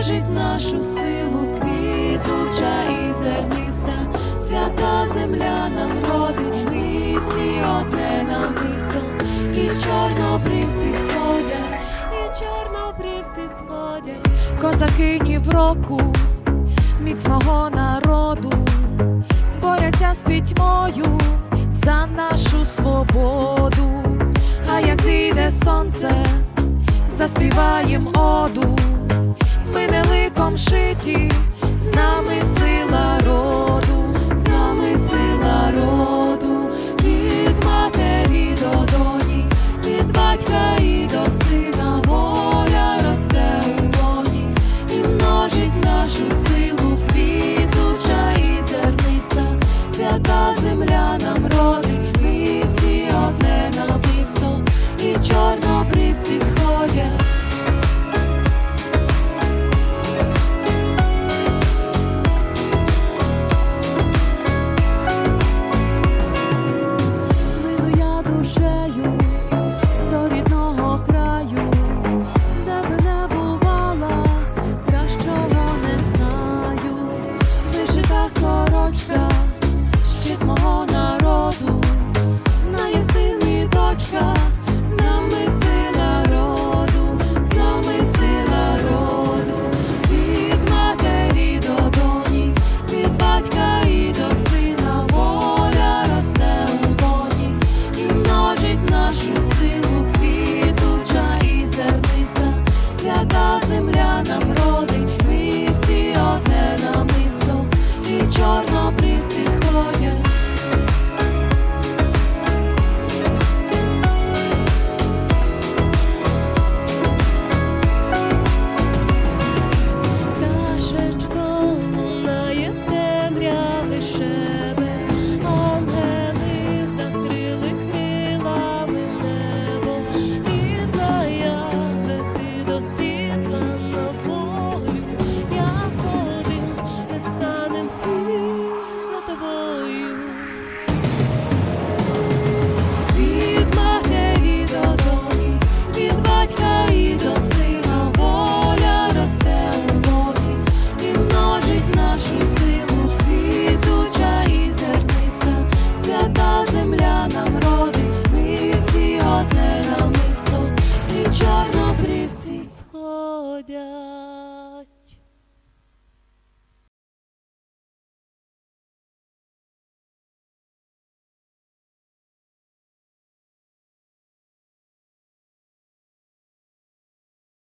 множить нашу силу, квітуча і зерниста, свята земля нам родить, ми всі одне нам місто, і чорнобривці сходять, і чорнобривці сходять, козаки в року, міць мого народу, боряться з пітьмою за нашу свободу, а як зійде сонце, заспіваєм оду ми не ликом шиті, з нами сила роду.